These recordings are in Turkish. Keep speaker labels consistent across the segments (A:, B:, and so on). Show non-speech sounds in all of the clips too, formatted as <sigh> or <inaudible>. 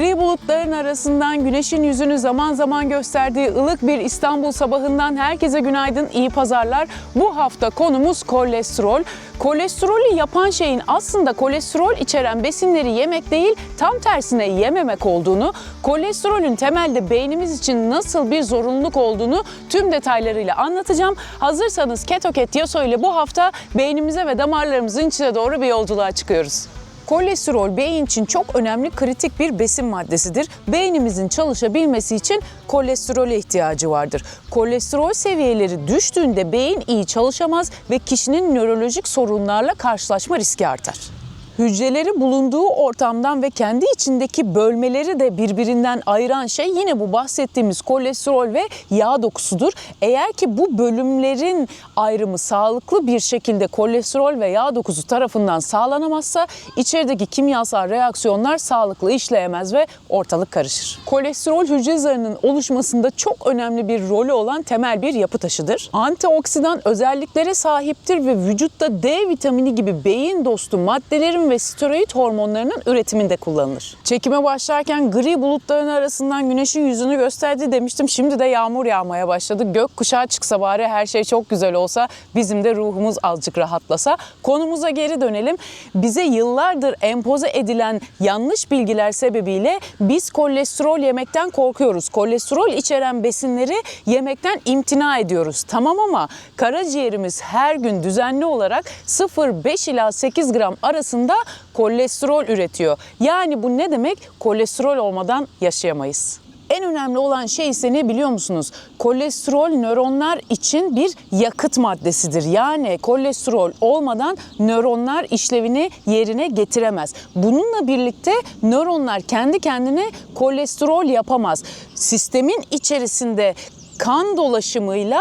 A: bulutların arasından güneşin yüzünü zaman zaman gösterdiği ılık bir İstanbul sabahından herkese günaydın, iyi pazarlar. Bu hafta konumuz kolesterol. Kolesterolü yapan şeyin aslında kolesterol içeren besinleri yemek değil, tam tersine yememek olduğunu, kolesterolün temelde beynimiz için nasıl bir zorunluluk olduğunu tüm detaylarıyla anlatacağım. Hazırsanız Ketoket Yaso ile bu hafta beynimize ve damarlarımızın içine doğru bir yolculuğa çıkıyoruz. Kolesterol beyin için çok önemli kritik bir besin maddesidir. Beynimizin çalışabilmesi için kolesterole ihtiyacı vardır. Kolesterol seviyeleri düştüğünde beyin iyi çalışamaz ve kişinin nörolojik sorunlarla karşılaşma riski artar. Hücreleri bulunduğu ortamdan ve kendi içindeki bölmeleri de birbirinden ayıran şey yine bu bahsettiğimiz kolesterol ve yağ dokusudur. Eğer ki bu bölümlerin ayrımı sağlıklı bir şekilde kolesterol ve yağ dokusu tarafından sağlanamazsa içerideki kimyasal reaksiyonlar sağlıklı işleyemez ve ortalık karışır. Kolesterol hücre zarının oluşmasında çok önemli bir rolü olan temel bir yapı taşıdır. Antioksidan özelliklere sahiptir ve vücutta D vitamini gibi beyin dostu maddelerin ve steroid hormonlarının üretiminde kullanılır. Çekime başlarken gri bulutların arasından güneşin yüzünü gösterdi demiştim. Şimdi de yağmur yağmaya başladı. Gök kuşağı çıksa bari her şey çok güzel olsa bizim de ruhumuz azıcık rahatlasa. Konumuza geri dönelim. Bize yıllardır empoze edilen yanlış bilgiler sebebiyle biz kolesterol yemekten korkuyoruz. Kolesterol içeren besinleri yemekten imtina ediyoruz. Tamam ama karaciğerimiz her gün düzenli olarak 0,5 ila 8 gram arasında kolesterol üretiyor. Yani bu ne demek? Kolesterol olmadan yaşayamayız. En önemli olan şey ise ne biliyor musunuz? Kolesterol nöronlar için bir yakıt maddesidir. Yani kolesterol olmadan nöronlar işlevini yerine getiremez. Bununla birlikte nöronlar kendi kendine kolesterol yapamaz. Sistemin içerisinde kan dolaşımıyla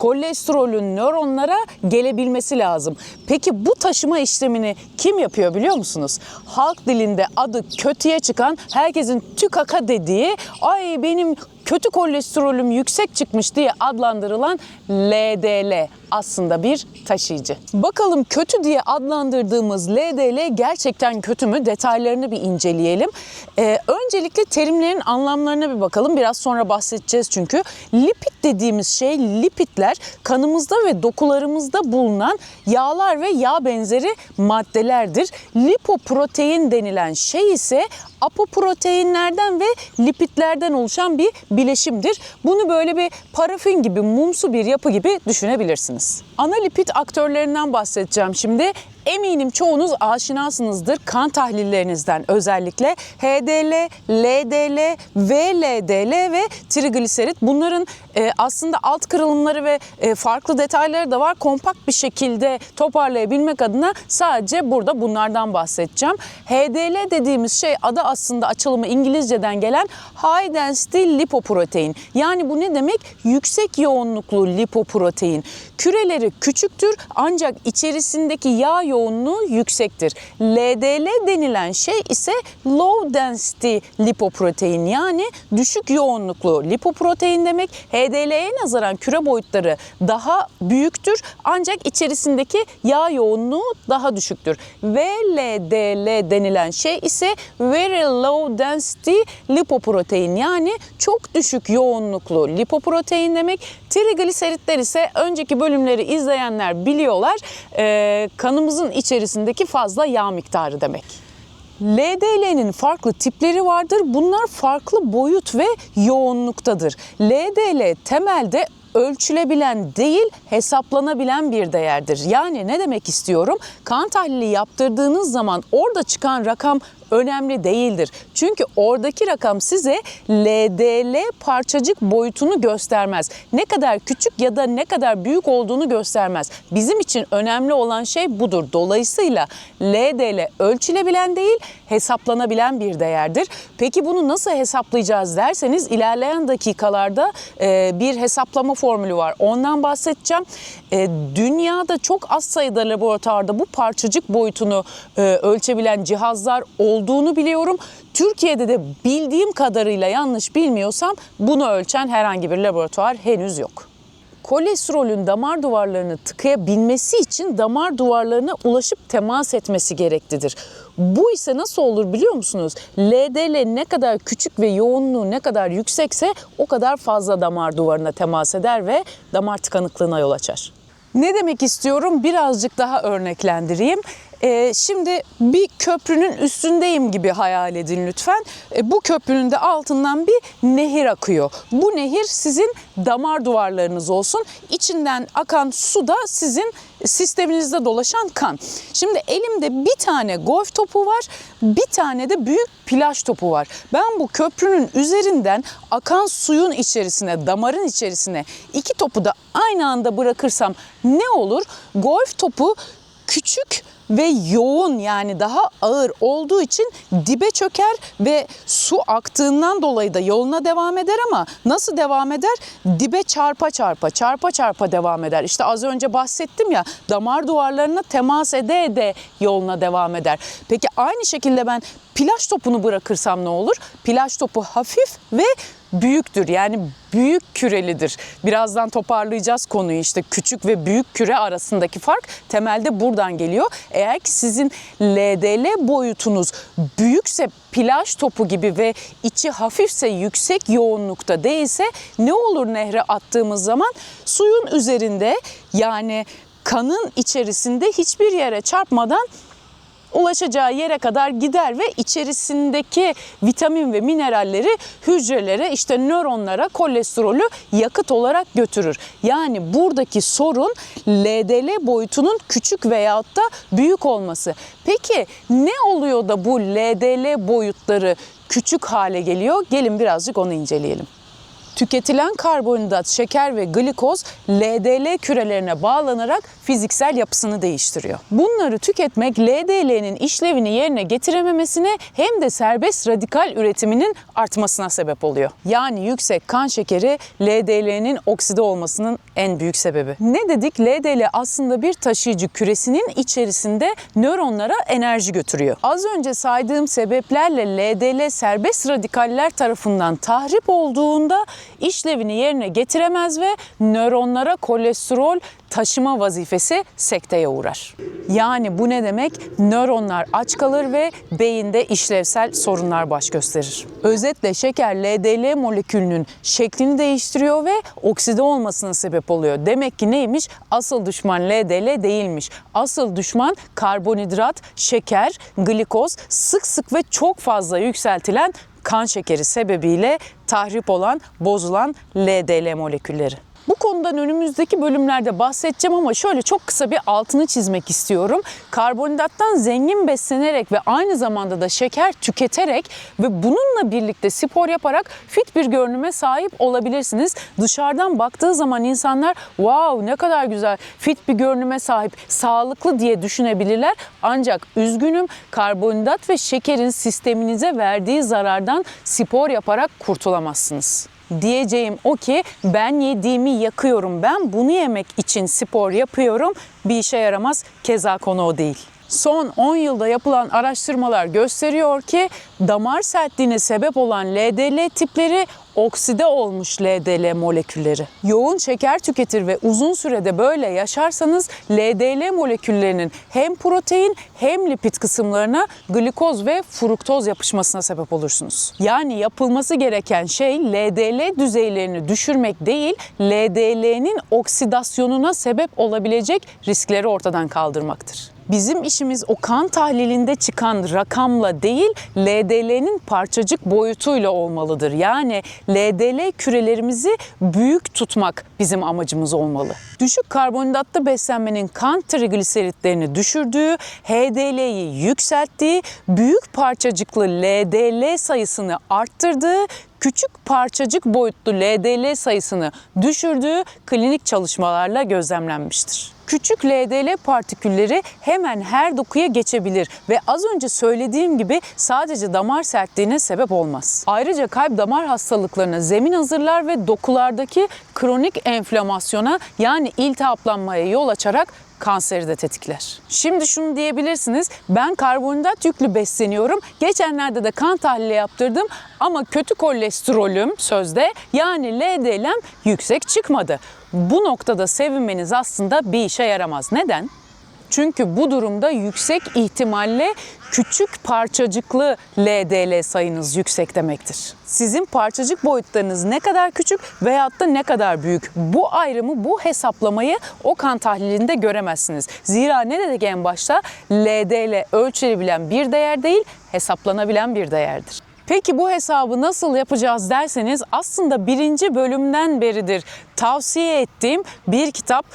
A: kolesterolün nöronlara gelebilmesi lazım. Peki bu taşıma işlemini kim yapıyor biliyor musunuz? Halk dilinde adı kötüye çıkan, herkesin tükaka dediği, ay benim kötü kolesterolüm yüksek çıkmış diye adlandırılan LDL aslında bir taşıyıcı. Bakalım kötü diye adlandırdığımız LDL gerçekten kötü mü? Detaylarını bir inceleyelim. Ee, öncelikle terimlerin anlamlarına bir bakalım. Biraz sonra bahsedeceğiz çünkü. Lipid dediğimiz şey lipidler kanımızda ve dokularımızda bulunan yağlar ve yağ benzeri maddelerdir. Lipoprotein denilen şey ise apoproteinlerden ve lipidlerden oluşan bir bileşimdir. Bunu böyle bir parafin gibi, mumsu bir yapı gibi düşünebilirsiniz. Ana lipid aktörlerinden bahsedeceğim şimdi. Eminim çoğunuz aşinasınızdır kan tahlillerinizden özellikle HDL, LDL, VLDL ve trigliserit. Bunların e, aslında alt kırılımları ve e, farklı detayları da var. Kompakt bir şekilde toparlayabilmek adına sadece burada bunlardan bahsedeceğim. HDL dediğimiz şey adı aslında açılımı İngilizceden gelen High Density Lipoprotein. Yani bu ne demek? Yüksek yoğunluklu lipoprotein. Küreleri küçüktür ancak içerisindeki yağ yoğunluğu yüksektir. LDL denilen şey ise low density lipoprotein yani düşük yoğunluklu lipoprotein demek. HDL'ye nazaran küre boyutları daha büyüktür ancak içerisindeki yağ yoğunluğu daha düşüktür. VLDL denilen şey ise very low density lipoprotein yani çok düşük yoğunluklu lipoprotein demek. Trigliseritler ise önceki bölümleri izleyenler biliyorlar. Ee, kanımızın içerisindeki fazla yağ miktarı demek. LDL'nin farklı tipleri vardır. Bunlar farklı boyut ve yoğunluktadır. LDL temelde ölçülebilen değil hesaplanabilen bir değerdir. Yani ne demek istiyorum? Kan tahlili yaptırdığınız zaman orada çıkan rakam önemli değildir. Çünkü oradaki rakam size LDL parçacık boyutunu göstermez. Ne kadar küçük ya da ne kadar büyük olduğunu göstermez. Bizim için önemli olan şey budur. Dolayısıyla LDL ölçülebilen değil, hesaplanabilen bir değerdir. Peki bunu nasıl hesaplayacağız derseniz ilerleyen dakikalarda e, bir hesaplama formülü var. Ondan bahsedeceğim. E, dünyada çok az sayıda laboratuvarda bu parçacık boyutunu e, ölçebilen cihazlar olduğunu biliyorum. Türkiye'de de bildiğim kadarıyla yanlış bilmiyorsam bunu ölçen herhangi bir laboratuvar henüz yok. kolesterolün damar duvarlarını tıkayabilmesi için damar duvarlarına ulaşıp temas etmesi gereklidir. Bu ise nasıl olur biliyor musunuz? LDL ne kadar küçük ve yoğunluğu ne kadar yüksekse o kadar fazla damar duvarına temas eder ve damar tıkanıklığına yol açar. Ne demek istiyorum? Birazcık daha örneklendireyim. Ee, şimdi bir köprünün üstündeyim gibi hayal edin lütfen. Ee, bu köprünün de altından bir nehir akıyor. Bu nehir sizin damar duvarlarınız olsun. İçinden akan su da sizin sisteminizde dolaşan kan. Şimdi elimde bir tane golf topu var, bir tane de büyük plaj topu var. Ben bu köprünün üzerinden akan suyun içerisine, damarın içerisine iki topu da aynı anda bırakırsam ne olur? Golf topu küçük ve yoğun yani daha ağır olduğu için dibe çöker ve su aktığından dolayı da yoluna devam eder ama nasıl devam eder? Dibe çarpa çarpa, çarpa çarpa devam eder. İşte az önce bahsettim ya damar duvarlarına temas ede ede yoluna devam eder. Peki aynı şekilde ben plaj topunu bırakırsam ne olur? Plaj topu hafif ve büyüktür. Yani büyük kürelidir. Birazdan toparlayacağız konuyu işte küçük ve büyük küre arasındaki fark temelde buradan geliyor. Eğer ki sizin LDL boyutunuz büyükse plaj topu gibi ve içi hafifse yüksek yoğunlukta değilse ne olur nehre attığımız zaman suyun üzerinde yani kanın içerisinde hiçbir yere çarpmadan ulaşacağı yere kadar gider ve içerisindeki vitamin ve mineralleri hücrelere işte nöronlara kolesterolü yakıt olarak götürür. Yani buradaki sorun LDL boyutunun küçük veyahut da büyük olması. Peki ne oluyor da bu LDL boyutları küçük hale geliyor? Gelin birazcık onu inceleyelim. Tüketilen karbonhidrat, şeker ve glikoz LDL kürelerine bağlanarak fiziksel yapısını değiştiriyor. Bunları tüketmek LDL'nin işlevini yerine getirememesine hem de serbest radikal üretiminin artmasına sebep oluyor. Yani yüksek kan şekeri LDL'nin okside olmasının en büyük sebebi. Ne dedik? LDL aslında bir taşıyıcı küresinin içerisinde nöronlara enerji götürüyor. Az önce saydığım sebeplerle LDL serbest radikaller tarafından tahrip olduğunda işlevini yerine getiremez ve nöronlara kolesterol taşıma vazifesi sekteye uğrar. Yani bu ne demek? Nöronlar aç kalır ve beyinde işlevsel sorunlar baş gösterir. Özetle şeker LDL molekülünün şeklini değiştiriyor ve okside olmasına sebep oluyor. Demek ki neymiş? Asıl düşman LDL değilmiş. Asıl düşman karbonhidrat, şeker, glikoz, sık sık ve çok fazla yükseltilen kan şekeri sebebiyle tahrip olan, bozulan LDL molekülleri. Bu konudan önümüzdeki bölümlerde bahsedeceğim ama şöyle çok kısa bir altını çizmek istiyorum. Karbonhidrattan zengin beslenerek ve aynı zamanda da şeker tüketerek ve bununla birlikte spor yaparak fit bir görünüme sahip olabilirsiniz. Dışarıdan baktığı zaman insanlar wow ne kadar güzel fit bir görünüme sahip, sağlıklı diye düşünebilirler. Ancak üzgünüm karbonhidrat ve şekerin sisteminize verdiği zarardan spor yaparak kurtulamazsınız diyeceğim o ki ben yediğimi yakıyorum. Ben bunu yemek için spor yapıyorum. Bir işe yaramaz. Keza konu o değil. Son 10 yılda yapılan araştırmalar gösteriyor ki damar sertliğine sebep olan LDL tipleri okside olmuş LDL molekülleri. Yoğun şeker tüketir ve uzun sürede böyle yaşarsanız LDL moleküllerinin hem protein hem lipid kısımlarına glikoz ve fruktoz yapışmasına sebep olursunuz. Yani yapılması gereken şey LDL düzeylerini düşürmek değil, LDL'nin oksidasyonuna sebep olabilecek riskleri ortadan kaldırmaktır. Bizim işimiz o kan tahlilinde çıkan rakamla değil, LDL'nin parçacık boyutuyla olmalıdır. Yani LDL kürelerimizi büyük tutmak bizim amacımız olmalı. Düşük karbonhidratlı beslenmenin kan trigliseritlerini düşürdüğü, HDL'yi yükselttiği, büyük parçacıklı LDL sayısını arttırdığı, küçük parçacık boyutlu LDL sayısını düşürdüğü klinik çalışmalarla gözlemlenmiştir. Küçük LDL partikülleri hemen her dokuya geçebilir ve az önce söylediğim gibi sadece damar sertliğine sebep olmaz. Ayrıca kalp damar hastalıklarına zemin hazırlar ve dokulardaki kronik enflamasyona yani iltihaplanmaya yol açarak kanseri de tetikler. Şimdi şunu diyebilirsiniz. Ben karbonhidrat yüklü besleniyorum. Geçenlerde de kan tahlili yaptırdım ama kötü kolesterolüm sözde yani LDL'm yüksek çıkmadı. bu noktada sevinmeniz aslında bir işe yaramaz. Neden? Çünkü bu durumda yüksek ihtimalle küçük parçacıklı LDL sayınız yüksek demektir. Sizin parçacık boyutlarınız ne kadar küçük veyahut da ne kadar büyük bu ayrımı, bu hesaplamayı o kan tahlilinde göremezsiniz. Zira ne dedik en başta? LDL ölçülebilen bir değer değil, hesaplanabilen bir değerdir. Peki bu hesabı nasıl yapacağız derseniz aslında birinci bölümden beridir tavsiye ettiğim bir kitap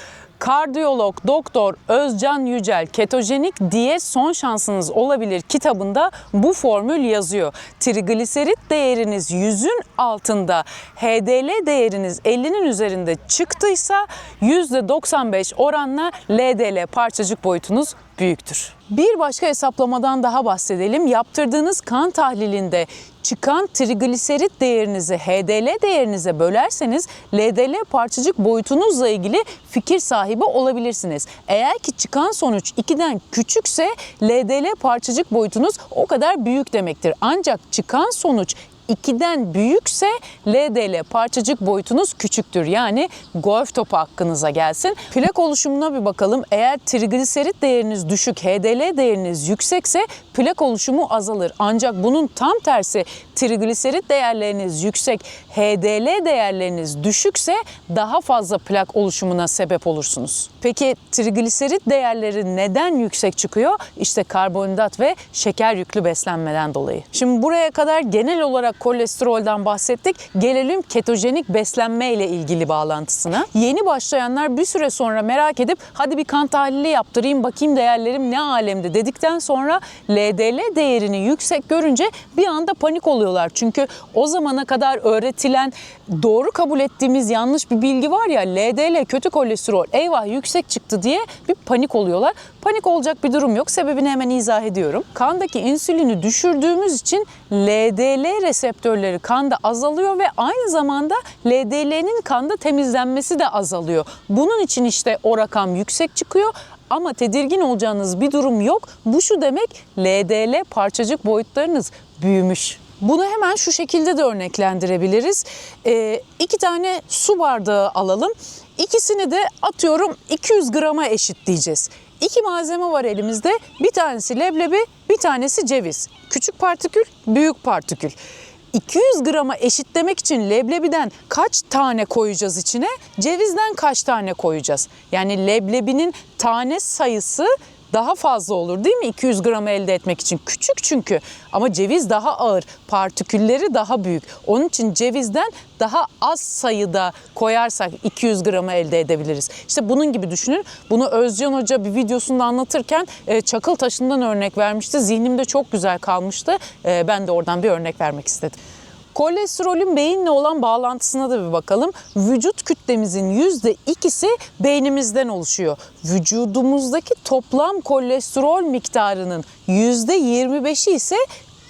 A: Kardiyolog Doktor Özcan Yücel Ketojenik Diyet Son Şansınız Olabilir kitabında bu formül yazıyor. Trigliserit değeriniz 100'ün altında, HDL değeriniz 50'nin üzerinde çıktıysa %95 oranla LDL parçacık boyutunuz büyüktür. Bir başka hesaplamadan daha bahsedelim. Yaptırdığınız kan tahlilinde çıkan trigliserit değerinizi HDL değerinize bölerseniz LDL parçacık boyutunuzla ilgili fikir sahibi olabilirsiniz. Eğer ki çıkan sonuç 2'den küçükse LDL parçacık boyutunuz o kadar büyük demektir. Ancak çıkan sonuç 2'den büyükse LDL parçacık boyutunuz küçüktür. Yani golf topu hakkınıza gelsin. Plak oluşumuna bir bakalım. Eğer trigliserit değeriniz düşük, HDL değeriniz yüksekse plak oluşumu azalır. Ancak bunun tam tersi trigliserit değerleriniz yüksek, HDL değerleriniz düşükse daha fazla plak oluşumuna sebep olursunuz. Peki trigliserit değerleri neden yüksek çıkıyor? İşte karbonhidrat ve şeker yüklü beslenmeden dolayı. Şimdi buraya kadar genel olarak kolesterolden bahsettik. Gelelim ketojenik beslenme ile ilgili bağlantısına. Yeni başlayanlar bir süre sonra merak edip hadi bir kan tahlili yaptırayım bakayım değerlerim ne alemde dedikten sonra LDL değerini yüksek görünce bir anda panik oluyorlar. Çünkü o zamana kadar öğretilen doğru kabul ettiğimiz yanlış bir bilgi var ya LDL kötü kolesterol eyvah yüksek çıktı diye bir panik oluyorlar. Panik olacak bir durum yok. Sebebini hemen izah ediyorum. Kandaki insülini düşürdüğümüz için LDL reseptörleri kanda azalıyor ve aynı zamanda LDL'nin kanda temizlenmesi de azalıyor. Bunun için işte o rakam yüksek çıkıyor ama tedirgin olacağınız bir durum yok. Bu şu demek LDL parçacık boyutlarınız büyümüş. Bunu hemen şu şekilde de örneklendirebiliriz. Ee, iki tane su bardağı alalım. İkisini de atıyorum 200 grama eşitleyeceğiz. İki malzeme var elimizde. Bir tanesi leblebi, bir tanesi ceviz. Küçük partikül, büyük partikül. 200 grama eşitlemek için leblebiden kaç tane koyacağız içine? Cevizden kaç tane koyacağız? Yani leblebinin tane sayısı daha fazla olur değil mi 200 gram elde etmek için? Küçük çünkü ama ceviz daha ağır, partikülleri daha büyük. Onun için cevizden daha az sayıda koyarsak 200 gramı elde edebiliriz. İşte bunun gibi düşünün. Bunu Özcan Hoca bir videosunda anlatırken e, çakıl taşından örnek vermişti. Zihnimde çok güzel kalmıştı. E, Ben de oradan bir örnek vermek istedim. Kolesterolün beyinle olan bağlantısına da bir bakalım. Vücut kütlemizin yüzde ikisi beynimizden oluşuyor. Vücudumuzdaki toplam kolesterol miktarının yüzde 25'i ise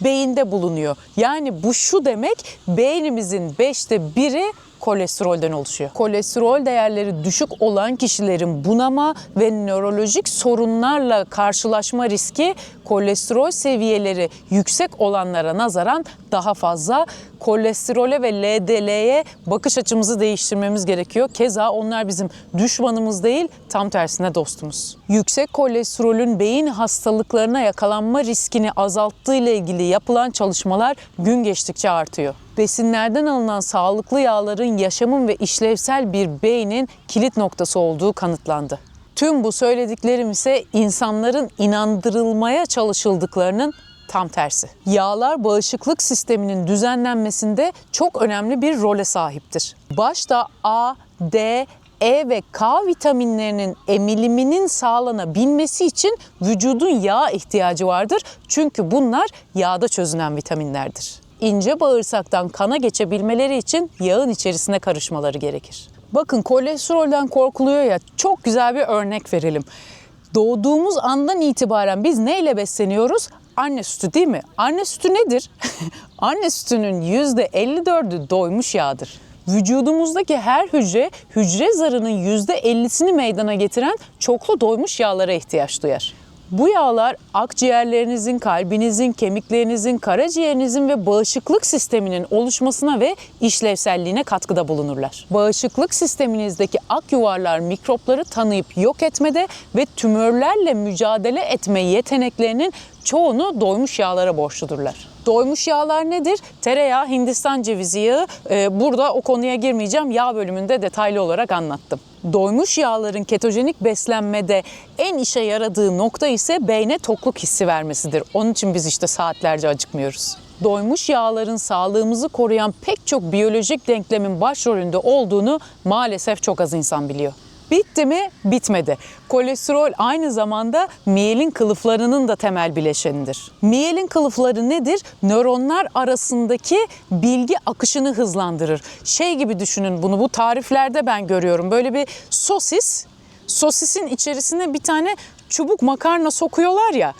A: beyinde bulunuyor. Yani bu şu demek beynimizin beşte biri kolesterolden oluşuyor. Kolesterol değerleri düşük olan kişilerin bunama ve nörolojik sorunlarla karşılaşma riski kolesterol seviyeleri yüksek olanlara nazaran daha fazla. Kolesterole ve LDL'ye bakış açımızı değiştirmemiz gerekiyor. Keza onlar bizim düşmanımız değil, tam tersine dostumuz. Yüksek kolesterolün beyin hastalıklarına yakalanma riskini azalttığı ile ilgili yapılan çalışmalar gün geçtikçe artıyor besinlerden alınan sağlıklı yağların yaşamın ve işlevsel bir beynin kilit noktası olduğu kanıtlandı. Tüm bu söylediklerim ise insanların inandırılmaya çalışıldıklarının tam tersi. Yağlar bağışıklık sisteminin düzenlenmesinde çok önemli bir role sahiptir. Başta A, D, E ve K vitaminlerinin emiliminin sağlanabilmesi için vücudun yağ ihtiyacı vardır. Çünkü bunlar yağda çözünen vitaminlerdir ince bağırsaktan kana geçebilmeleri için yağın içerisine karışmaları gerekir. Bakın kolesterolden korkuluyor ya çok güzel bir örnek verelim. Doğduğumuz andan itibaren biz neyle besleniyoruz? Anne sütü değil mi? Anne sütü nedir? <laughs> Anne sütünün %54'ü doymuş yağdır. Vücudumuzdaki her hücre hücre zarının %50'sini meydana getiren çoklu doymuş yağlara ihtiyaç duyar. Bu yağlar akciğerlerinizin, kalbinizin, kemiklerinizin, karaciğerinizin ve bağışıklık sisteminin oluşmasına ve işlevselliğine katkıda bulunurlar. Bağışıklık sisteminizdeki ak yuvarlar mikropları tanıyıp yok etmede ve tümörlerle mücadele etme yeteneklerinin çoğunu doymuş yağlara borçludurlar. Doymuş yağlar nedir? Tereyağı, Hindistan cevizi yağı. Ee, burada o konuya girmeyeceğim. Yağ bölümünde detaylı olarak anlattım. Doymuş yağların ketojenik beslenmede en işe yaradığı nokta ise beyne tokluk hissi vermesidir. Onun için biz işte saatlerce acıkmıyoruz. Doymuş yağların sağlığımızı koruyan pek çok biyolojik denklemin başrolünde olduğunu maalesef çok az insan biliyor. Bitti mi? Bitmedi. Kolesterol aynı zamanda miyelin kılıflarının da temel bileşenidir. Miyelin kılıfları nedir? Nöronlar arasındaki bilgi akışını hızlandırır. Şey gibi düşünün bunu bu tariflerde ben görüyorum. Böyle bir sosis, sosisin içerisine bir tane çubuk makarna sokuyorlar ya.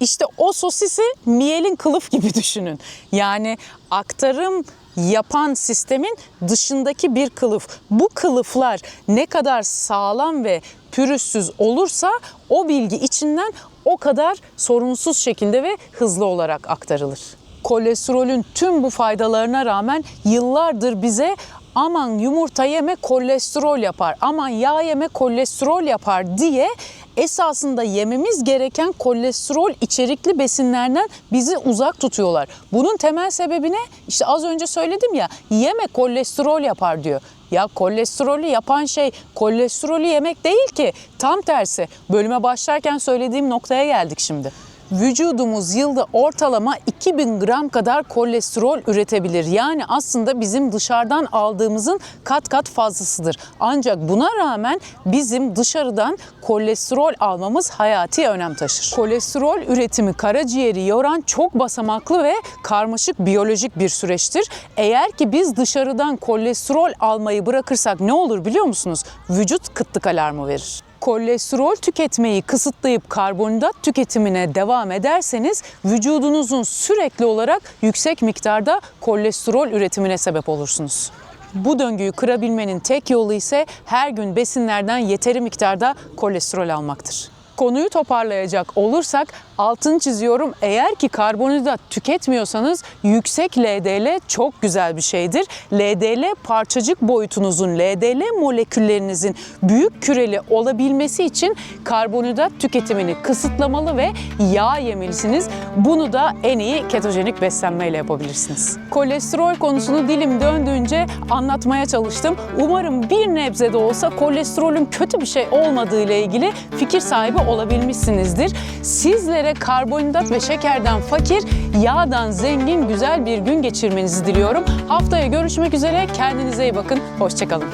A: İşte o sosisi miyelin kılıf gibi düşünün. Yani aktarım yapan sistemin dışındaki bir kılıf. Bu kılıflar ne kadar sağlam ve pürüzsüz olursa o bilgi içinden o kadar sorunsuz şekilde ve hızlı olarak aktarılır. Kolesterolün tüm bu faydalarına rağmen yıllardır bize aman yumurta yeme kolesterol yapar, aman yağ yeme kolesterol yapar diye esasında yememiz gereken kolesterol içerikli besinlerden bizi uzak tutuyorlar. Bunun temel sebebi ne? İşte az önce söyledim ya yeme kolesterol yapar diyor. Ya kolesterolü yapan şey kolesterolü yemek değil ki. Tam tersi. Bölüme başlarken söylediğim noktaya geldik şimdi. Vücudumuz yılda ortalama 2000 gram kadar kolesterol üretebilir. Yani aslında bizim dışarıdan aldığımızın kat kat fazlasıdır. Ancak buna rağmen bizim dışarıdan kolesterol almamız hayati önem taşır. Kolesterol üretimi karaciğeri yoran çok basamaklı ve karmaşık biyolojik bir süreçtir. Eğer ki biz dışarıdan kolesterol almayı bırakırsak ne olur biliyor musunuz? Vücut kıtlık alarmı verir kolesterol tüketmeyi kısıtlayıp karbonhidrat tüketimine devam ederseniz vücudunuzun sürekli olarak yüksek miktarda kolesterol üretimine sebep olursunuz. Bu döngüyü kırabilmenin tek yolu ise her gün besinlerden yeteri miktarda kolesterol almaktır. Konuyu toparlayacak olursak altını çiziyorum eğer ki karbonhidrat tüketmiyorsanız yüksek LDL çok güzel bir şeydir. LDL parçacık boyutunuzun LDL moleküllerinizin büyük küreli olabilmesi için karbonhidrat tüketimini kısıtlamalı ve yağ yemelisiniz. Bunu da en iyi ketojenik beslenmeyle yapabilirsiniz. Kolesterol konusunu dilim döndüğünce anlatmaya çalıştım. Umarım bir nebze de olsa kolesterolün kötü bir şey olmadığı ile ilgili fikir sahibi olabilmişsinizdir. Sizlere karbonhidrat ve şekerden fakir, yağdan zengin güzel bir gün geçirmenizi diliyorum. Haftaya görüşmek üzere. Kendinize iyi bakın. Hoşçakalın.